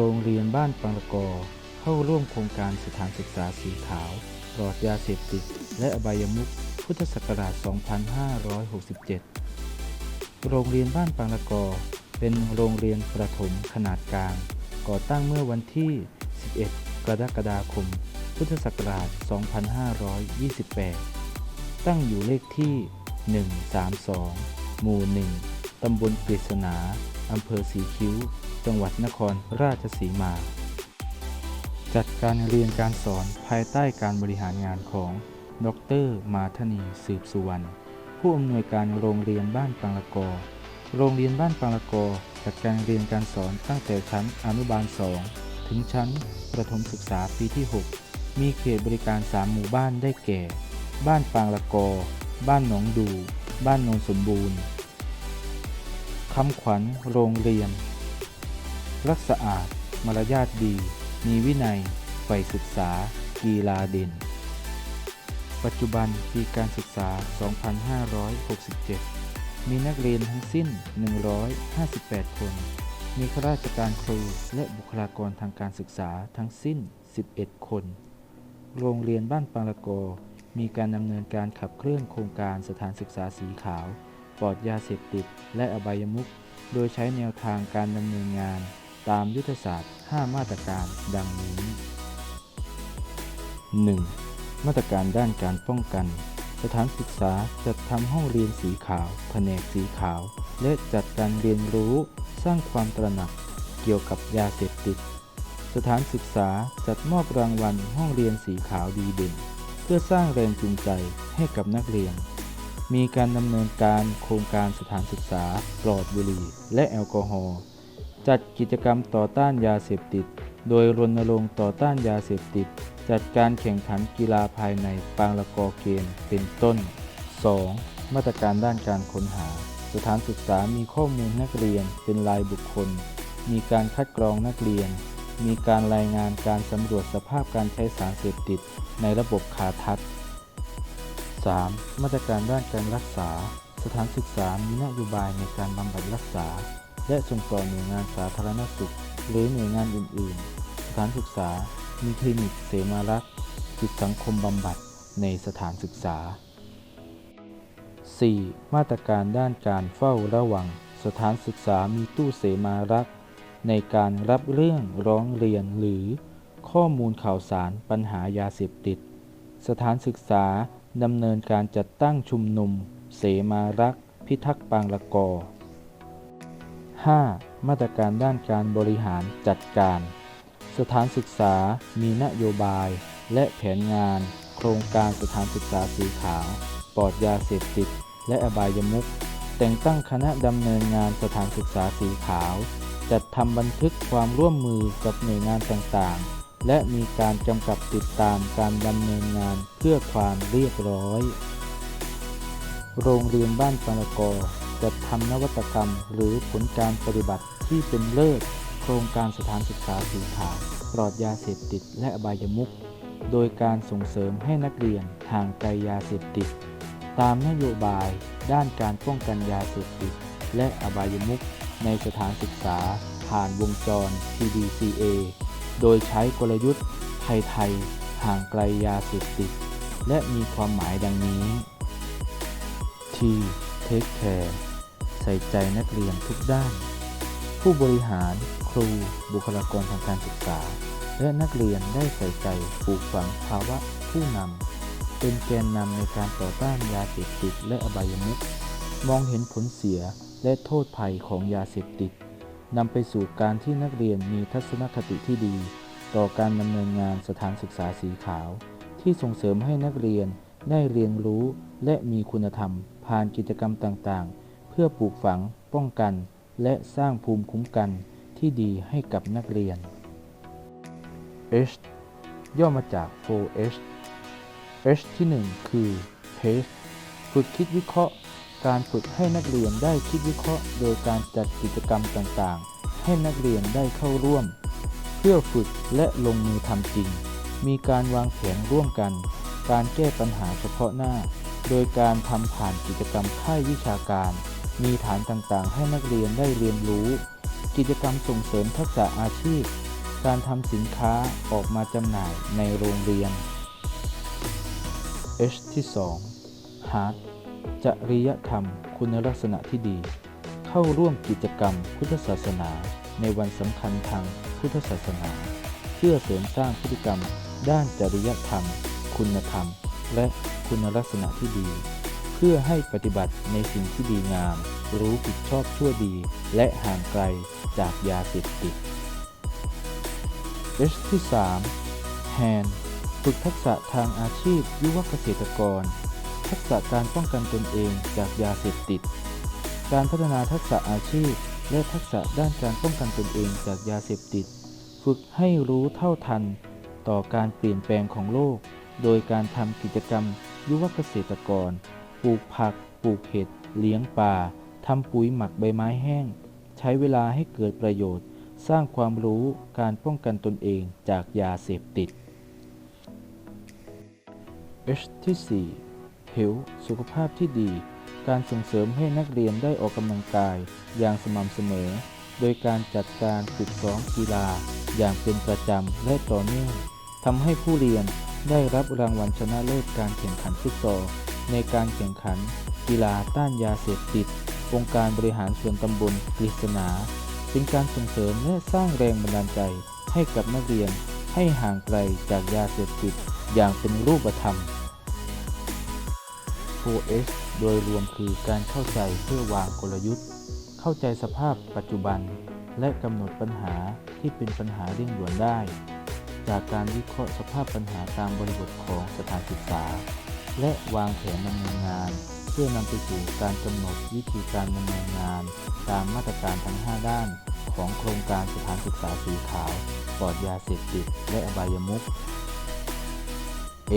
โรงเรียนบ้านปังละกอ เข้าร่วมโครงการสถานศึกษาสีขาวปลอดยาเสพติด และอบายมุขพุทธศักราช 2567 โรงเรียนบ้านปังละกอ เป็นโรงเรียนประถมขนาดกลาง ก่อตั้งเมื่อวันที่ 11 กรกฎาคม พุทธศักราช 2528 ตั้งอยู่เลขที่ 132 หมู่ 1 ตำบลกฤษณา อำเภอสีคิ้ว จังหวัดนครราชสีมา จัดการเรียนการสอนภายใต้การบริหารงานของ ดร มาธนีสืบสุวรรณผู้อำนวยการโรงเรียนบ้านปังละกอ โรงเรียนบ้านปังละกอ จัดการเรียนการสอนตั้งแต่ชั้นอนุบาล 2 ถึงชั้นประถมศึกษาปีที่ 6 มีเขตบริการ 3 หมู่บ้านได้แก่ บ้านปางละกอ บ้านหนองดู บ้านโนนสมบูรณ์คำขวัญโรงเรียน รักสะอาด มารยาทดี มีวินัยใฝ่ศึกษา กีฬาเด่น ปัจจุบันปีการศึกษา 2567 มีนักเรียนทั้งสิ้น 158 คน มีข้าราชการครูและบุคลากรทางการศึกษาทั้งสิ้น 11 คน โรงเรียนบ้านปังละกอ มีการดำเนินการขับเคลื่อนโครงการสถานศึกษาสีขาว ปลอดยาเสพติด และอบายมุขโดยใช้แนวทางการดำเนินงาน ตามยุทธศาสตร์ 5 มาตรการดังนี้ 1. มาตรการด้านการป้องกัน สถานศึกษาจัดทำห้องเรียนสีขาว แผนกสีขาว และจัดการเรียนรู้สร้างความตระหนักเกี่ยวกับยาเสพติด สถานศึกษาจัดมอบรางวัลห้องเรียนสีขาวดีเด่น เพื่อสร้างแรงจูงใจให้กับนักเรียน มีการดำเนินการโครงการสถานศึกษาปลอดบุหรี่และแอลกอฮอล์ จัดกิจกรรมต่อต้านยาเสพติด โดยรณรงค์ต่อต้านยาเสพติด จัดการแข่งขันกีฬาภายในปางละกอเกมเป็นต้น 2. มาตรการด้านการค้นหา สถานศึกษามีข้อมูลนักเรียนเป็นรายบุคคล มีการคัดกรองนักเรียน มีการรายงานการสำรวจสภาพการใช้สารเสพติด ในระบบคาทัศน์ 3. มาตรการด้านการรักษา สถานศึกษามีนโยบายในการบำบัดรักษา และส่งต่อหน่วยงานสาธารณสุข หรือหน่วยงานอื่น ๆ สถานศึกษา มีคลินิกเสมารักษ์จิตสังคมบำบัดในสถานศึกษา 4. มาตรการด้านการเฝ้าระวัง สถานศึกษามีตู้เสมารักษ์ในการรับเรื่องร้องเรียนหรือข้อมูลข่าวสารปัญหายาเสพติด สถานศึกษาดำเนินการจัดตั้งชุมนุม เสมารักษ์พิทักษ์ปางละกอ 5. มาตรการด้านการบริหารจัดการ สถานศึกษามีนโยบาย และแผนงาน โครงการสถานศึกษาสีขาว ปลอดยาเสพติด และอบายมุขแต่งตั้งคณะดำเนินงานสถานศึกษาสีขาว จัดทำบันทึกความร่วมมือกับหน่วยงานต่างๆ และมีการกำกับติดตามการดำเนินงานเพื่อความเรียบร้อย โรงเรียนบ้านปังละกอ จัดทำนวัตกรรม หรือผลการปฏิบัติที่เป็นเลิศโครงการสถานศึกษาสีขาวปลอดยาเสพติดและอบายมุขโดยการส่งเสริมให้นักเรียนห่างไกลยาเสพติด ตามนโยบายด้านการป้องกันยาเสพติด และอบายมุขในสถานศึกษา ผ่านวงจร PDCA โดยใช้กลยุทธ์ไทยๆห่างไกลยาเสพติด และมีความหมายดังนี้ T Take Care ส่ใจนักเรียนทุกด้าน ผู้บริหาร ครู บุคลากรทางการศึกษา และนักเรียนได้ใส่ใจปลูกฝังภาวะผู้นำเป็นแกนนำในการต่อต้านยาเสพติดและอบายมุขมองเห็นผลเสียและโทษภัยของยาเสพติดนำไปสู่การที่นักเรียนมีทัศนคติที่ดี ต่อการดำเนินงานสถานศึกษาสีขาว ที่ส่งเสริมให้นักเรียนได้เรียนรู้และมีคุณธรรม ผ่านกิจกรรมต่างๆ พื่อปลูกฝังป้องกัน และสร้างภูมิคุ้มกันที่ดีให้กับนักเรียน H ย่อมาจาก 4H H ที่ 1 คือ Pace ฝึกคิดวิเคราะห์ การฝึกให้นักเรียนได้คิดวิเคราะห์ โดยการจัดกิจกรรมต่างๆ ให้นักเรียนได้เข้าร่วม เพื่อฝึกและลงมือทำจริง มีการวางแผนร่วมกัน การแก้ปัญหาเฉพาะหน้า โดยการทำผ่านกิจกรรมค่ายวิชาการ มีฐานต่างๆ ให้นักเรียนได้เรียนรู้ กิจกรรมส่งเสริมทักษะอาชีพ การทำสินค้าออกมาจำหน่ายในโรงเรียน H ที่ 2 Hard จริยธรรม คุณลักษณะที่ดี เข้าร่วมกิจกรรมพุทธศาสนา ในวันสำคัญทางพุทธศาสนา เพื่อเสริมสร้างพฤติกรรม ด้านจริยธรรม คุณธรรม และคุณลักษณะที่ดี เพื่อให้ปฏิบัติในสิ่งที่ดีงาม รู้ผิดชอบชั่วดี และห่างไกลจากยาเสพติด H ที่3 Hand ฝึกทักษะทางอาชีพยุวเกษตรกร ทักษะการป้องกันตนเองจากยาเสพติด การพัฒนาทักษะอาชีพ และทักษะด้านการป้องกันตนเองจากยาเสพติด ฝึกให้รู้เท่าทัน ต่อการเปลี่ยนแปลงของโลก โดยการทำกิจกรรมยุวเกษตรกร ปลูกผัก ปลูกเห็ด เลี้ยงปลาทำปุ๋ยหมักใบไม้แห้ง ใช้เวลาให้เกิดประโยชน์ สร้างความรู้การป้องกันตนเองจากยาเสพติด H ที่4 Health สุขภาพที่ดี การส่งเสริมให้นักเรียนได้ออกกำลังกายอย่างสม่ำเสมอ โดยการจัดการฝึกซ้อมกีฬา อย่างเป็นประจำและต่อเนื่องทำให้ผู้เรียน ได้รับรางวัลชนะเลิศการแข่งขันฟุตซอลในการแข่งขัน กีฬาต้านยาเสพติด องค์การบริหารส่วนตำบลกฤษณา เป็นการส่งเสริมและสร้างแรงบันดาลใจให้กับนักเรียนให้ห่างไกลจากยาเสพติดอย่างเป็นรูปธรรม 4S โดยรวมคือการเข้าใจเพื่อวางกลยุทธ์ เข้าใจสภาพปัจจุบัน และกำหนดปัญหาที่เป็นปัญหาเร่งด่วนได้ จากการวิเคราะห์สภาพปัญหาตามบริบทของสถานศึกษา และวางแผนดำเนินงาน เพื่อนำไปสู่การกำหนดวิธีการดำเนินงาน ตามมาตรการทั้ง 5 ด้าน ของโครงการสถานศึกษาสีขาวปลอดยาเสพติดและอบายมุข A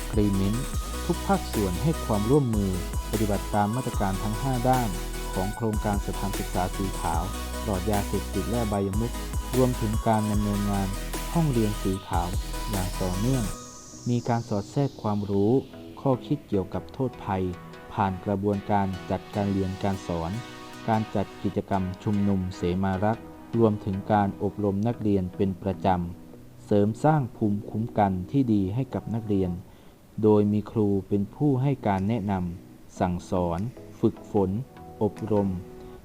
Agreement ทุกภาคส่วนให้ความร่วมมือปฏิบัติตามมาตรการทั้ง 5 ด้าน ของโครงการสถานศึกษาสีขาวปลอดยาเสพติดและอบายมุขรวมถึงการดำเนินงาน ห้องเรียนสีขาวอย่างต่อเนื่อง มีการสอดแทรกความรู้ ข้อคิดเกี่ยวกับโทษภัย ผ่านกระบวนการจัดการเรียนการสอน การจัดกิจกรรมชุมนุมเสมารักษ์รวมถึงการอบรมนักเรียนเป็นประจำ เสริมสร้างภูมิคุ้มกันที่ดีให้กับนักเรียน โดยมีครูเป็นผู้ให้การแนะนำสั่งสอน ฝึกฝน อบรม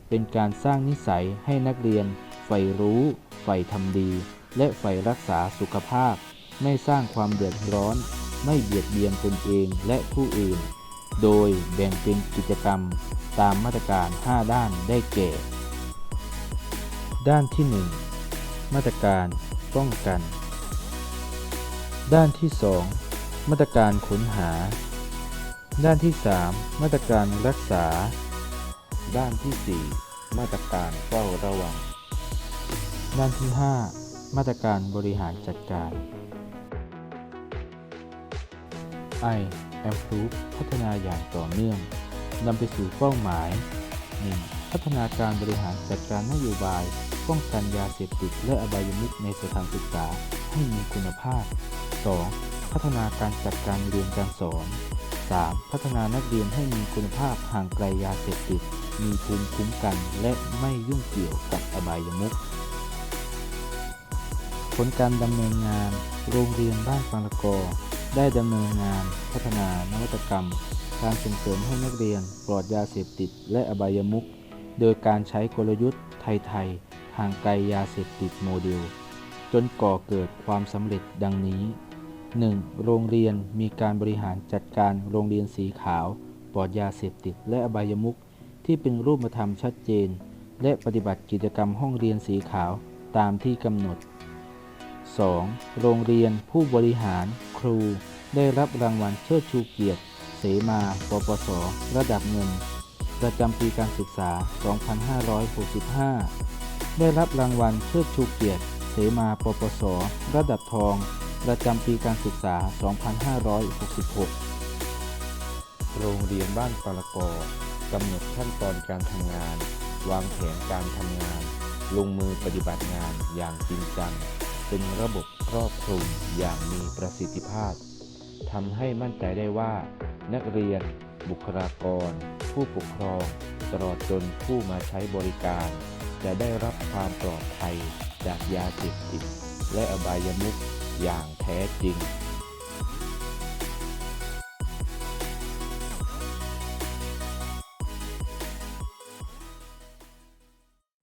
เป็นการสร้างนิสัยให้นักเรียนใฝ่รู้ใฝ่ทำดี และใฝ่รักษาสุขภาพ ไม่สร้างความเดือดร้อน ไม่เบียดเบียนตนเองและผู้อื่น โดยแบ่งเป็นกิจกรรมตามมาตรการ 5 ด้านได้แก่ ด้านที่ 1 มาตรการป้องกัน ด้านที่ 2 มาตรการค้นหา ด้านที่ 3 มาตรการรักษา ด้านที่ 4 มาตรการเฝ้าระวัง ด้านที่ 5 มาตรการบริหารจัดการ I Improve พัฒนาอย่างต่อเนื่องนำไปสู่เป้าหมาย 1. พัฒนาการบริหารจัดการนโยบาย ป้องกันยาเสพติดและอบายมุขในสถานศึกษาให้มีคุณภาพ 2. พัฒนาการจัดการเรียนการสอน 3. พัฒนานักเรียนให้มีคุณภาพห่างไกลยาเสพติด มีภูมิคุ้มกันและไม่ยุ่งเกี่ยวกับอบายมุข ลการดำเนินงาน โรงเรียนบ้านฟังละกอ ได้ดำเนินงาน พัฒนานวัตกรรม การส่งเสริมให้นักเรียน ปลอดยาเสพติด และอบายมุขโดยการใช้กลยุทธ์ไทยๆห่างไกลยาเสพติดโมเดล จนก่อเกิดความสำเร็จดังนี้ 1. โรงเรียนมีการบริหารจัดการโรงเรียนสีขาว ปลอดยาเสพติด และอบายมุขที่เป็นรูปธรรมชัดเจน และปฏิบัติกิจกรรมห้องเรียนสีขาวตามที่กำหนด 2. โรงเรียนผู้บริหารครูได้รับรางวัลเชิดชูเกียรติ เสมาปปส ระดับเงิน ประจำปีการศึกษา 2565 ได้รับรางวัลเชิดชูเกียรติ เสมาปปส ระดับทอง ประจำปีการศึกษา 2566 โรงเรียนบ้านปาละกอกำหนดขั้นตอนการทำงาน วางแผนการทำงาน ลงมือปฏิบัติงานอย่างจริงจัง เป็นระบบครอบคลุมอย่างมีประสิทธิภาพทำให้มั่นใจได้ว่า นักเรียน บุคลากร ผู้ปกครอง ตลอดจนผู้มาใช้บริการ จะได้รับความปลอดภัยจากยาเสพติดและอบายมุขอย่างแท้จริง